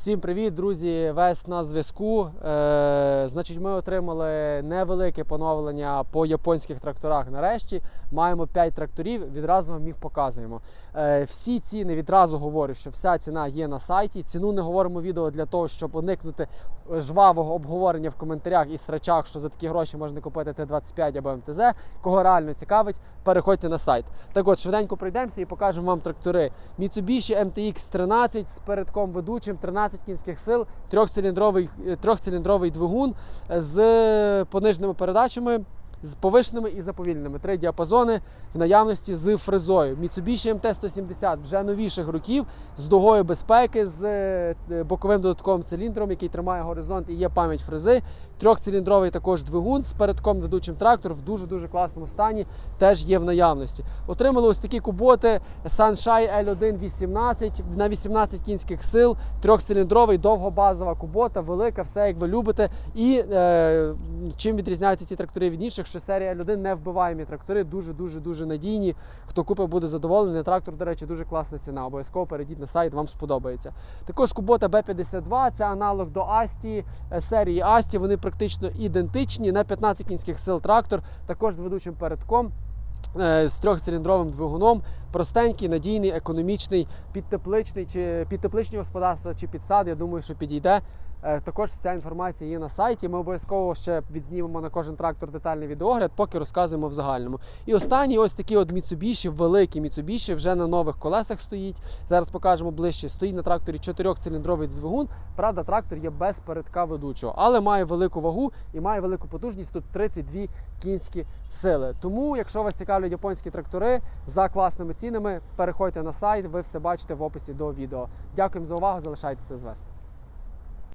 Всім привіт, друзі! Весь на зв'язку. Значить, ми отримали невелике поновлення по японських тракторах. Нарешті маємо 5 тракторів. Відразу вам їх показуємо. Е, всі ціни відразу говорю, що вся ціна є на сайті. Ціну не говоримо відео для того, щоб уникнути жвавого обговорення в коментарях і срачах, що за такі гроші можна купити Т-25 або МТЗ. Кого реально цікавить, переходьте на сайт. Так от, швиденько пройдемося і покажемо вам трактори. Mitsubishi MTX 13 з передком ведучим, 13 кінських сил, трьохциліндровий, е, трьохциліндровий двигун з пониженими передачами. З повишеними і заповільними. Три діапазони в наявності з фрезою. Mitsubishi MT-170 вже новіших років з дугою безпеки, з е, боковим додатковим циліндром, який тримає горизонт і є пам'ять фрези. Трьохциліндровий також двигун з передком ведучим трактор в дуже-дуже класному стані теж є в наявності. Отримали ось такі куботи Sunshine L1 18 на 18 кінських сил, трьохциліндровий, довгобазова кубота, велика, все як ви любите. І е, чим відрізняються ці трактори від інших, що серія L1 не вбиваємі трактори, дуже-дуже дуже надійні. Хто купив, буде задоволений. Трактор, до речі, дуже класна ціна. Обов'язково перейдіть на сайт, вам сподобається. Також кубота B52, це аналог до Асті, е, серії Асті. Вони практично ідентичні на 15 кінських сил трактор, також з ведучим передком. е, З трьохциліндровим двигуном, простенький, надійний, економічний, підтепличний чи підтепличні господарства чи підсад. Я думаю, що підійде. Е, Також ця інформація є на сайті. Ми обов'язково ще відзнімемо на кожен трактор детальний відеогляд, поки розказуємо в загальному. І останній ось такий от Mitsubishi, великий Mitsubishi, вже на нових колесах стоїть. Зараз покажемо ближче. Стоїть на тракторі чотирьохциліндровий двигун. Правда, трактор є без передка ведучого, але має велику вагу і має велику потужність. Тут 32 кінські сили. Тому, якщо вас цікавлять японські трактори за класними цінами, переходьте на сайт, ви все бачите в описі до відео. Дякуємо за увагу, залишайтеся з Вести.